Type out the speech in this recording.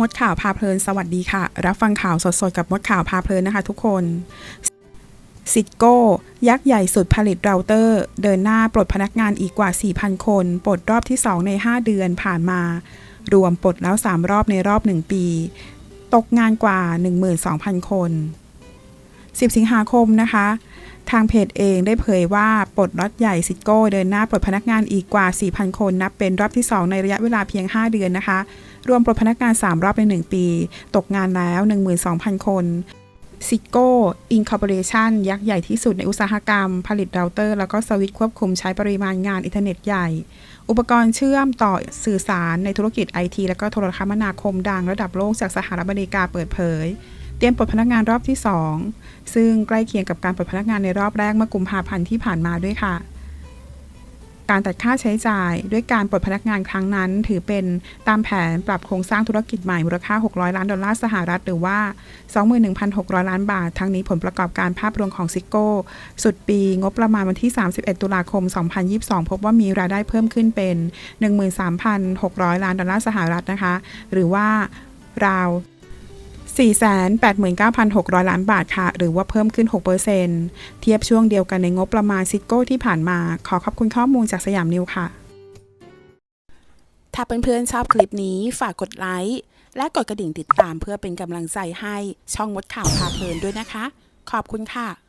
มดข่าวพาเพลินสวัสดีค่ะ รับฟังข่าวสดๆ กับมดข่าวพาเพลินนะคะทุกคนซิดโก้ ยักษ์ใหญ่สุดผลิตเราเตอร์ เดินหน้าปลดพนักงานอีกกว่า 4,000 คน ปลดรอบที่ 2 ใน 5 เดือนผ่านมา รวมปลดแล้ว 3 รอบในรอบ 1 ปี ตกงานกว่า 12,000 คน 10 สิงหาคมนะคะ ทางเพจเองได้เผยว่าปลดล็อตใหญ่ซิโก้ เดินหน้าปลดพนักงานอีกกว่า 4,000 คน นับเป็นรอบที่ 2 ในระยะเวลาเพียง 5 เดือนนะคะ รวมปลดพนักงาน 3 รอบใน 1 ปี ตกงานแล้ว 12,000 คนซิโก้อินคอร์ปอเรชันยักษ์ใหญ่ที่สุดในอุตสาหกรรม ผลิตเราเตอร์ แล้วก็สวิตควบคุมใช้ปริมาณงานอินเทอร์เน็ตใหญ่ อุปกรณ์เชื่อมต่อสื่อสารในธุรกิจไอทีและก็โทรคมนาคมดังระดับโลกจากสหรัฐอเมริกาเปิดเผย เตรียมปลดพนักงานรอบที่ 2 ซึ่งใกล้เคียงกับการปลดพนักงานในรอบแรกเมื่อกุมภาพันธ์ที่ผ่านมาด้วยค่ะ การตัดค่าใช้จ่ายด้วยการปลดพนักงานครั้งนั้น ถือเป็นตามแผนปรับโครงสร้างธุรกิจใหม่มูลค่า 600 ล้านดอลลาร์สหรัฐ หรือว่า 21,600 ล้านบาท ทั้งนี้ผลประกอบการภาพรวมของซิโก้ สุดปีงบประมาณวันที่ 31 ตุลาคม 2022 พบว่ามีรายได้เพิ่มขึ้นเป็น 13,600 ล้านดอลลาร์สหรัฐนะคะ หรือว่าราว 489,600 ล้านบาทค่ะ หรือว่าเพิ่มขึ้น 6%เทียบช่วงเดียวกันในงบประมาณซิโก้ที่ผ่านมา ขอขอบคุณข้อมูลจากสยามนิวค่ะ ถ้าเพื่อนๆชอบคลิปนี้ฝากกดไลค์ และกดกระดิ่งติดตามเพื่อเป็นกำลังใจให้ช่องมดข่าวพาเพลินด้วยนะคะ ขอบคุณค่ะ